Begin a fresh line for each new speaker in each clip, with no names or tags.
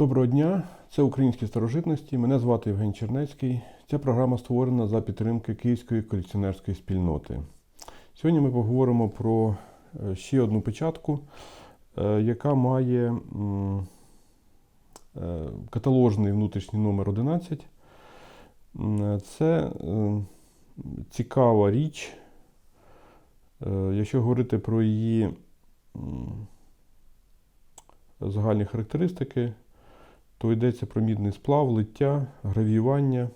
Доброго дня, це українські старожитності. Мене звати Євген Чернецький. Ця програма створена за підтримки Київської колекціонерської спільноти. Сьогодні ми поговоримо про е, ще одну печатку, е, яка має е, каталожний внутрішній номер 11. Це цікава річ. Якщо говорити про її загальні характеристики, то йдеться про мідний сплав, лиття, гравіювання,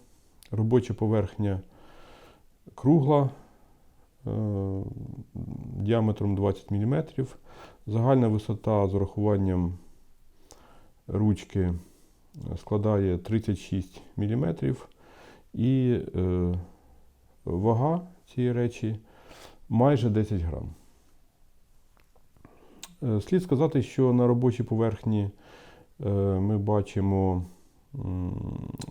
робоча поверхня кругла е, діаметром 20 мм, загальна висота з урахуванням ручки складає 36 мм і е, вага цієї речі майже 10 грам. Е, Слід сказати, що на робочій поверхні ми бачимо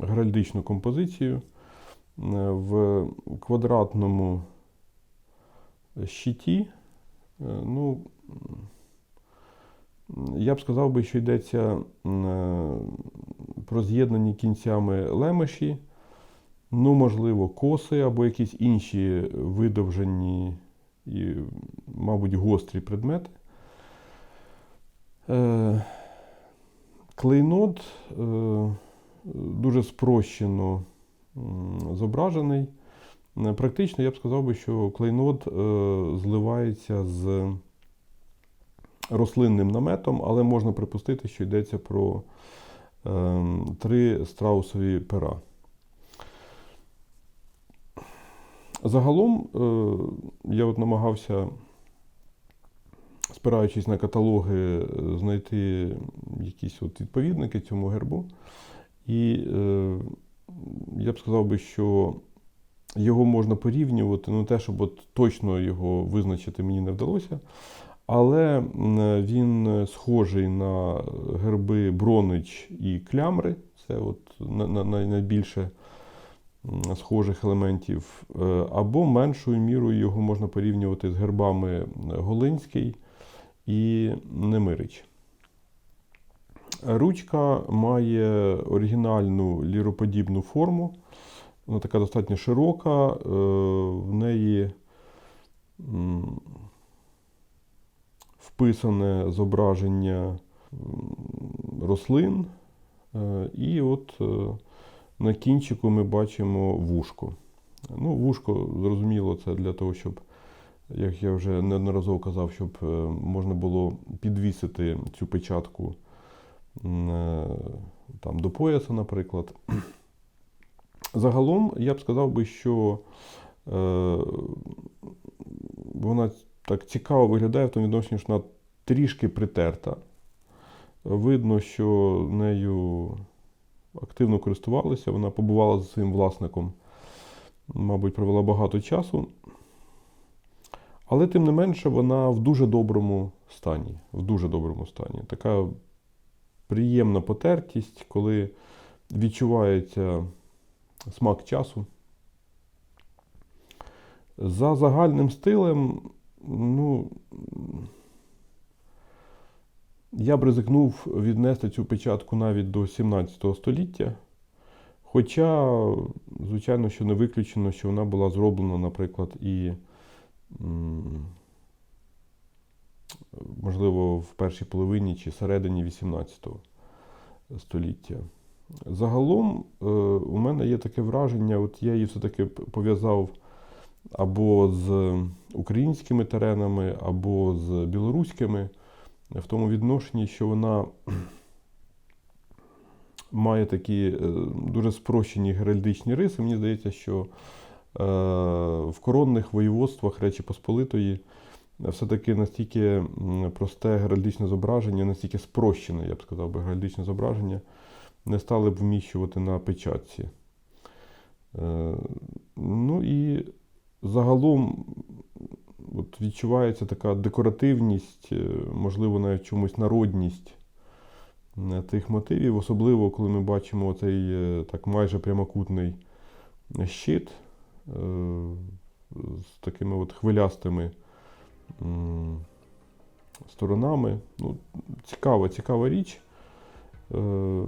геральдичну композицію Е, в квадратному щиті. е, Ну, я б сказав би, що йдеться е, про з'єднані кінцями лемеші, ну, можливо, коси або якісь інші видовжені і, мабуть, гострі предмети. Клейнот е, дуже спрощено зображений. Е, Практично я б сказав би, що клейнот е, зливається з рослинним наметом, але можна припустити, що йдеться про е, три страусові пера. Загалом я от намагався спираючись на каталоги, е, знайти якісь от відповідники цьому гербу. І е, я б сказав би, що його можна порівнювати, ну те, щоб от точно його визначити мені не вдалося. Але він схожий на герби Бронич і Клямри. Це от на, на, на- найбільше схожих елементів. Е, Або меншою мірою його можна порівнювати з гербами Голинський і Немирич. Ручка має оригінальну ліроподібну форму. Вона така достатньо широка. е, В неї вписане зображення рослин. Е, І от е, на кінчику ми бачимо вушко. Ну, вушко, зрозуміло, це для того, щоб як я вже неодноразово казав, щоб е, можна було підвісити цю печатку е, там, до пояса, наприклад. Загалом я б сказав би, що е, вона так цікаво виглядає в тому відношенні, що вона трішки притерта. Видно, що нею активно користувалися, вона побувала за своїм власником, мабуть, провела багато часу. Але тим не менше вона в дуже доброму стані. В дуже доброму стані. Така приємна потертість, коли відчувається смак часу. За загальним стилем, ну, я б ризикнув віднести цю печатку навіть до 17 століття. Хоча, звичайно, що не виключено, що вона була зроблена, наприклад, і можливо, в першій половині чи середині 18 століття. Загалом е, у мене є таке враження, от я її все-таки пов'язав або з українськими теренами, або з білоруськими, в тому відношенні, що вона має такі е, дуже спрощені геральдичні риси. Мені здається, що в коронних воєводствах Речі Посполитої все-таки настільки просте геральдичне зображення, настільки спрощене, я б сказав би, геральдичне зображення, не стали б вміщувати на печатці. Е, Ну і загалом от відчувається така декоративність, е, можливо, навіть чомусь народність е, тих мотивів, особливо коли ми бачимо цей е, так майже прямокутний щит е, з такими от хвилястими сторонами. Ну, цікава, цікава річ. Е,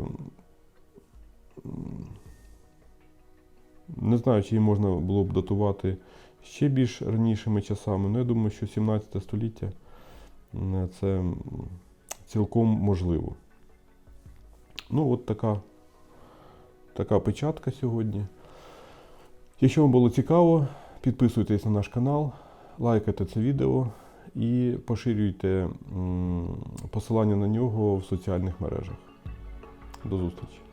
Не знаю, чи її можна було б датувати ще більш ранішими часами, але я думаю, що 17 століття це цілком можливо. Ну, от така, така печатка сьогодні. Якщо вам було цікаво, підписуйтесь на наш канал, лайкайте це відео і поширюйте посилання на нього в соціальних мережах. До зустрічі!